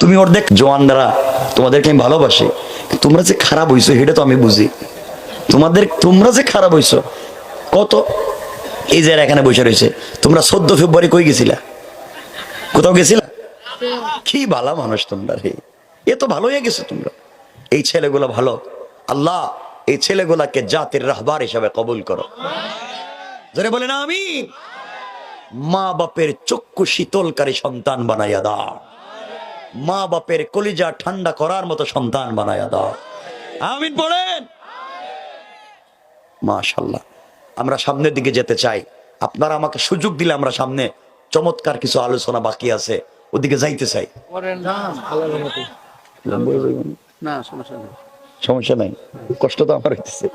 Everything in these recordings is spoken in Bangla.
তুমি অর্ধেক জোয়ানরা তোমাদেরকে আমি ভালোবাসি, তোমরা যে খারাপ হইছো সেটা তো আমি বুঝি। তোমাদের, তোমরা যে খারাপ হইছো, কত? এই যে এখানে বসে রয়েছে, তোমরা চোদ্দ ফেব্রুয়ারি কই গেছিলা? কোথাও গেছিলা? কি ভালো মানুষ তোমরা রে। এ তো ভালো হয়ে গেছে তোমরা। এই ছেলেগুলো ভালো। আল্লাহ এই ছেলেগুলাকে জাতির রাহবার হিসাবে কবুল করো। জোরে বলে না আমি মা বাপের চক্ষু শীতলকারী সন্তান বানাইয়া দাও। মা বাপের কলিজা ঠান্ডা করার মতো সন্তান বানাইয়া দাও। আমিন পড়েন মাশাল্লাহ আমরা সামনের দিকে যেতে চাই। আপনারা আমাকে সুযোগ দিলে আমরা সামনে চমৎকার কিছু আলোচনা বাকি আছে। ওদিকে যাইতে চাই। সমস্যা নেই। সমস্যা নাই। কষ্ট তো আমার হইতেছে।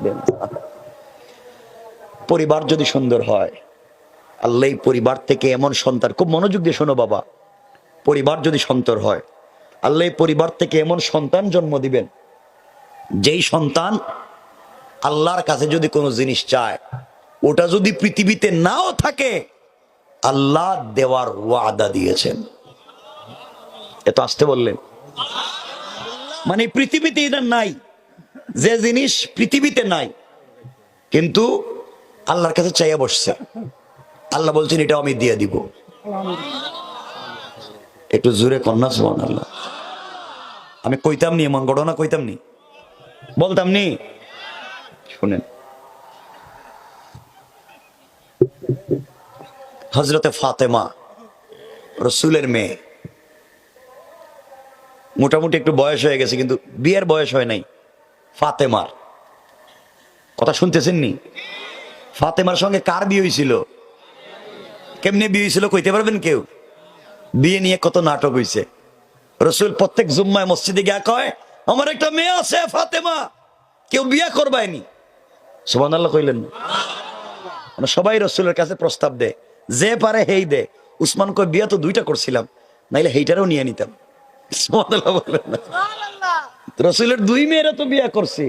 পরিবার যদি সুন্দর হয় আল্লাহ পরিবার থেকে এমন সন্তান খুব মনোযোগ দিয়ে শোনো বাবা। পরিবার যদি সন্তর হয় আল্লাহ পরিবার থেকে এমন সন্তান জন্ম দিবেন, যেই সন্তান আল্লাহর কাছে যদি কোনো জিনিস চায়, ওটা যদি পৃথিবীতে নাও থাকে, আল্লাহ দেওয়ার ওয়াদা দিয়েছেন। এত আসতে বললেন। মানে পৃথিবীতে এটা নাই, যে জিনিস পৃথিবীতে নাই, কিন্তু আল্লাহর কাছে চাইয়া বসছে। আল্লাহ বলছেন এটা আমি দিয়ে দিব। একটু জোরে কন্যা সুবান আল্লাহ আমি কইতাম নি এমন ঘটনা কইতাম নি। বলতাম নি। শুনেন। হজরতে ফাতেমা রসুলের মেয়ে। মোটামুটি একটু বয়স হয়ে গেছে কিন্তু বিয়ের বয়স হয় নাই। ফাতেমার। কথা শুনতেছেন নি? ফাতেমার সঙ্গে কার বিয়ে হয়েছিল কেমনে বিয়ে হয়েছিল কইতে পারবেন কেউ? বিয়ে নিয়ে কত নাটক হয়েছে রসুল প্রত্যেক জুম্মায় মসজিদে গিয়া কয় আমার একটা মেয়ে আছে ফাতেমা। কেউ বিয়া করবায়নি। সুবান আল্লাহ কইলেন? মানে সবাই রসুলের কাছে প্রস্তাব দে যে পারে হেই দে। উসমান কয় বিয়া তো দুইটা করছিলাম নাইলে হেইটারও নিয়ে নিতাম। রসুলের দুই মেয়েরা তো বিয়া করছি।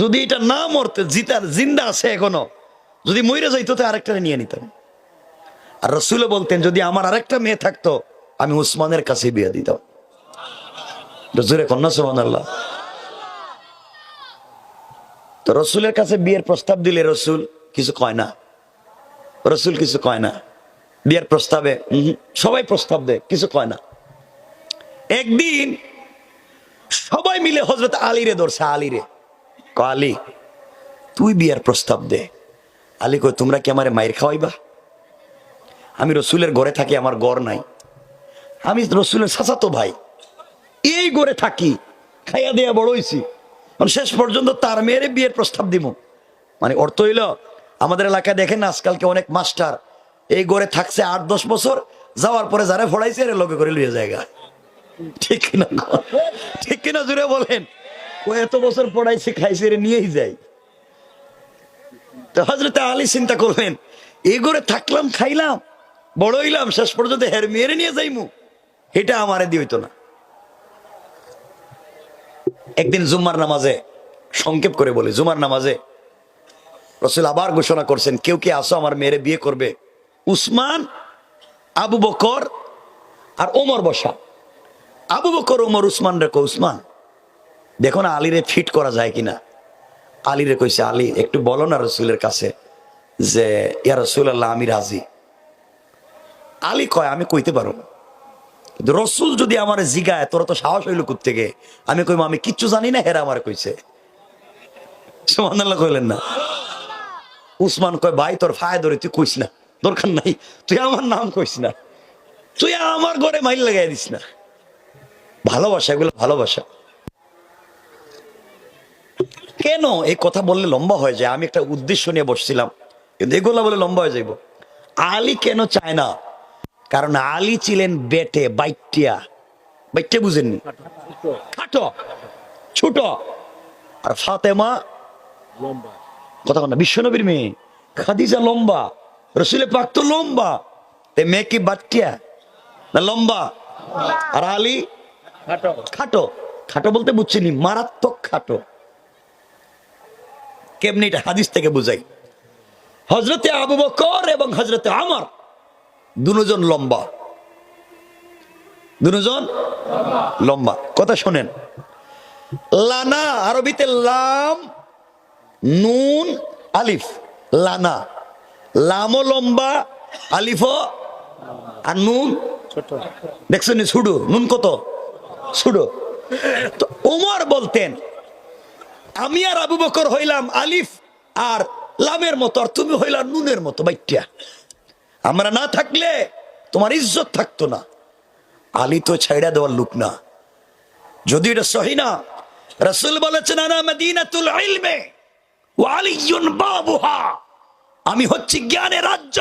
যদি এটা না মরতে জিতার জিন্দা আছে এখনও যদি মইরে যাইতো তো আরেকটা নিয়ে নিতাম। আর রসুলে বলতেন যদি আমার আরেকটা মেয়ে থাকতো আমি উসমানের কাছে বিয়ে দিতাম। রসুলের কন্যা সুমান আল্লাহ তো রসুলের কাছে বিয়ের প্রস্তাব দিলে রসুল কিছু কয় না। রসুল কিছু কয় না। বিয়ের প্রস্তাবে সবাই প্রস্তাব দেয়, কিছু কয় না। একদিন সবাই মিলে হজরত আলীরে ধরছে আলীরে ক আলী, তুই বিয়ের প্রস্তাব দে। আলী কই তোমরা কি আমারে মায়ের খাওয়াইবা? আমি রসুলের ঘরে থাকি, আমার ঘর নাই। আমি রসুলের সাসাতো ভাই। এই ঘরে থাকি, খাইয়া দেয়া বড় মানে শেষ পর্যন্ত তার মেয়েরে বিয়ের প্রস্তাব দিব মানে অর্থ হইল, আমাদের এলাকায় দেখেন না আজকালকে অনেক মাস্টার, এই ঘরে থাকছে আট দশ বছর, যাওয়ার পরে যারা ফড়াইছে এর লগে করে লইয়া জায়গা ঠিক গো? ঠিক কিনা জুড়ে বলেন? ও এত বছর পড়াইছে, খাইছে রে নিয়েই যায়। হজরত আলী চিন্তা করলেন, এই ঘরে থাকলাম, খাইলাম, বড় হইলাম, শেষ পর্যন্ত হের মেয়েরে নিয়ে যাইমু। এটা আমারে দিয়ে হইতো না। একদিন জুম্মার নামাজে সংক্ষেপ করে বলি জুমার নামাজে রসুল আবার ঘোষণা করছেন, কেউ কি আসো আমার মেয়ের বিয়ে করবে? উসমান, আবু বকর আর ওমর বসা। আবু বকর, ওমর, উসমান রেখো, উসমান। দেখো না আলীরে ফিট করা যায় কিনা। আলীরে কইছে, আলী, একটু বলো না রসুলের কাছে যে, ইয়া রসুল আল্লাহ আমি রাজি। আলী কয়, আমি কইতে পারো রসুল যদি আমার জিগায়, তোরা তো সাহস হইল থেকে আমি কইম, আমি কিচ্ছু জানি না, হেরা আমার কইছে। কইলেন না। উসমান কয়, ভাই, তোর ফায় ধরে তুই কইস না, দরকার নাই, তুই আমার নাম কইস না, তুই আমার ঘরে মাইল লাগাই দিস না। ভালোবাসা, এগুলো ভালোবাসা। কেন এই কথা বললে লম্বা হয়ে যায়? আমি একটা উদ্দেশ্য নিয়ে বসছিলাম, কিন্তু এগুলো বলে লম্বা হয়ে যাইব। আলী কেন চায় না? কারণ আলী ছিলেন বেটে বাইটিয়া। বাইটে বুঝেননি খাটো। ছোট। আর ফাতেমা লম্বা। কথা না বিশ্বনবীর মেয়ে। খাদিজা লম্বা রসুলের পাক তো লম্বা। তে মেয়ে কি বাট্টিয়া না লম্বা? আর আলী খাটো। খাটো। খাটো বলতে বুঝছিনি মারাত্মক খাটো। কেমনি এটা হাদিস থেকে বুঝাই? হজরতে আবু বকর এবং হজরতে আমার। দুজন লম্বা। দুজন লম্বা। কথা শোনেন। লানা, আরবিতে লাম, নুন, আলিফ। লানা। লামও লম্বা, আলিফও আর নুন? ছোট দেখছেন নি ছুডু নুন কত? ছুডু তো ওমর বলতেন, আমি আর আবু বকর হইলাম আলিফ আর লামের মতো, আর তুমি হইলা নুনের মতো, বাইটিয়া। আমরা না থাকলে তোমার ইজ্জত থাকতো না। আলী তো ছাইড়া দেওয়ার লোক না। যদি এটা সহি না, রসুল বলেছেন আমি হচ্ছি জ্ঞানের রাজ্য।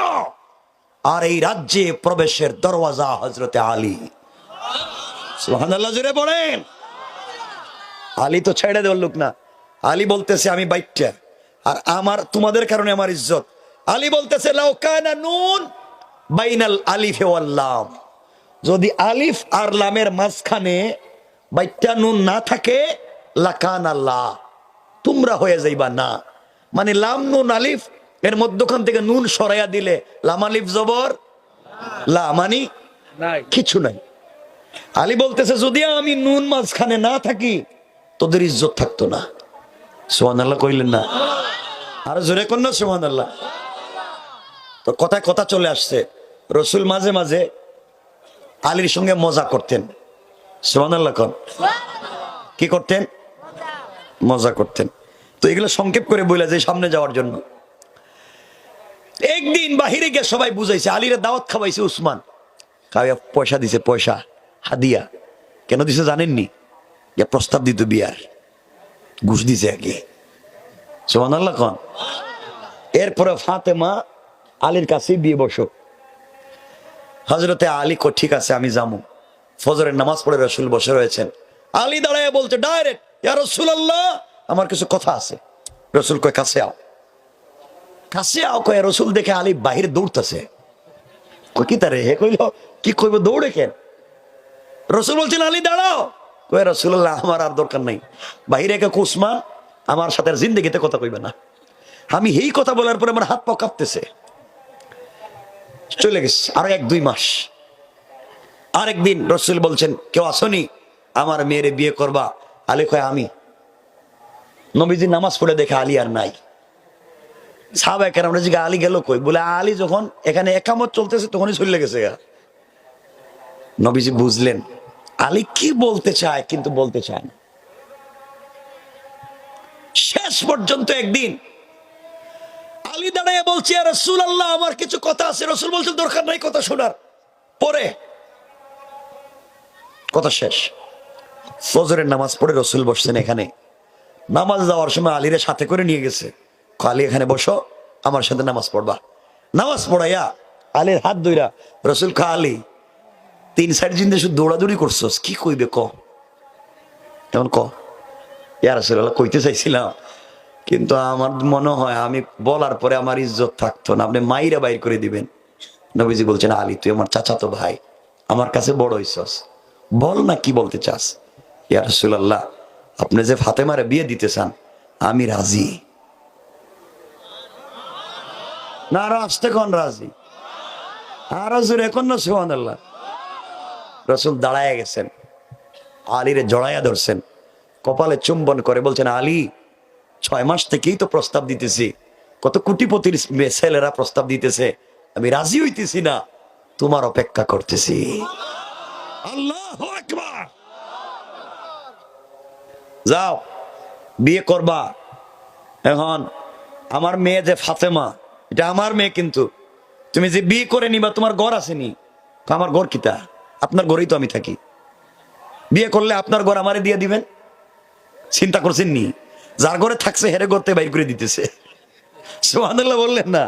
আর এই রাজ্যে প্রবেশের দরওয়াজা হজরতে আলী। পড়েন আলী তো ছেড়ে দেওয়ার লোক না। আলী বলতেছে, আমি বাইকটা আর আমার, তোমাদের কারণে আমার ইজ্জত। আলী বলতেছে লাউকানা নুন বাইনাল আলিফ ওয়াল লাম। যদি আলিফ আর লামের মাঝখানে বাইটা নুন না থাকে লাকান আল্লাহ তোমরা হয়ে যাইবা না। মানে লাম নুন আলিফ এর মধ্যখান থেকে নুন সরাইয়া দিলে লাম আলিফ জবর? লা মানি কিছু নাই। আলী বলতেছে যদি আমি নুন মাঝখানে না থাকি তোদের ইজ্জত থাকতো না। সোহান আল্লাহ কইলেন না। আর জোরে না সোহান আল্লাহ তো কথায় কথা চলে আসছে। রসুল মাঝে মাঝে আলীর সঙ্গে মজা করতেন। সোহান আল্লাহ কন কি করতেন? মজা। করতেন। তো এগুলো সংক্ষেপ করে বলে যে সামনে যাওয়ার জন্য। একদিন বাহিরে গিয়ে সবাই বুঝাইছে আলীর দাওয়াত খাওয়াইছে উসমান। কাউয়া পয়সা দিছে পয়সা হাদিয়া। কেন দিছে জানেননি? যে প্রস্তাব দিত বিয়ার। ঘুষ দিছে আগে। সোমান আল্লাহ কন এরপরে ফাতেমা আলীর কাছে বিয়ে বসো। হজরতে আলী কো, ঠিক আছে, আমি যাব ফজরের নামাজ পড়ে রসুল বসে রয়েছেন। আলী দাঁড়ায় বলছে, ডাইরেক্ট রসুল আল্লাহ আমার কিছু কথা আছে। রসুল কয়, কাছে আও। কাছে আও? কয়, রসুল দেখে আলী বাহিরে দৌড়তেছে। কি তারে? হে কইল, কি কইব, দৌড়ে কেন? রসুল বলছেন, আলী, দাঁড়াও। কই রসুল্লাহ আমার আর দরকার নাই। বাহিরে কে কুসমান আমার সাথে জিন্দগিতে কথা কইবে না। আমি এই কথা বলার পরে আমার হাত পা কাঁপতেছে। চলে গেছে, আরও এক দুই মাস। আরেকদিন রসুল বলছেন, কেউ আসনি? আমার মেয়েরে বিয়ে করবা? আলী কয়, আমি। নবীজি নামাজ পড়ে দেখে আলী আর নাই। সাহাবা কেন আমরা জিজ্ঞাসা, আলী গেল কই? বলে, আলী যখন এখানে একামত চলতেছে, তখনই চলে গেছে নবীজি বুঝলেন, আলী কি বলতে চায়, কিন্তু বলতে চায় না। শেষ পর্যন্ত একদিন আলী দাঁড়িয়ে বলছে রসুল আল্লাহ আমার কিছু কথা আছে। রসুল বলছে, দরকার নাই কথা শোনার। পরে কথা শেষ। ফজরের নামাজ পড়ে রসুল বসছেন এখানে। নামাজ যাওয়ার সময় আলীরে সাথে করে নিয়ে গেছে। আলী, এখানে বসো, আমার সাথে নামাজ পড়বা। নামাজ পড়াইয়া আলীর হাত ধইরা রসুল খা আলী, তিন সাইড জিন্দে শুধু দৌড়াদৌড়ি করছস, কি কইবে ক? তেমন ক কইতে চাইছিলাম। কিন্তু আমার মনে হয় আমি বলার পরে আমার ইজ্জত থাকতো না। আপনি মাইরা বাইর করে দিবেন। নবীজি বলছেন, আলী, তুই আমার চাচাতো ভাই। আমার কাছে বড় হইছস। বল না কি বলতে চাস? ইয়া রসুল্লাহ আপনি যে ফাতেমারে বিয়ে দিতে চান আমি রাজি। না, আরও আসতে কোন রাজি? আরও এখন না সোহান আল্লাহ রসুল দাঁড়ায় গেছেন। আলীরে জড়াইয়া ধরছেন। কপালে চুম্বন করে বলছেন, আলী ছয় মাস থেকেই তো প্রস্তাব দিতেছি। কত কোটিপতির ছেলেরা প্রস্তাব দিতেছে। আমি রাজি হইতেছি না। তোমার অপেক্ষা করতেছি। আল্লাহ যাও বিয়ে করবা। এখন আমার মেয়ে যে ফাতেমা এটা আমার মেয়ে কিন্তু। তুমি যে বিয়ে করে নিবা তোমার ঘর আসেনি তো আমার ঘর কিতা? আপনার ঘরেই তো আমি থাকি। বিয়ে করলে আপনার ঘর আমারে দিয়ে দিবেন? চিন্তা করছেন নি? যার ঘরে থাকছে হেরে করতে বাইর করে দিতেছে। সোহানুল্লাহ বললেন না।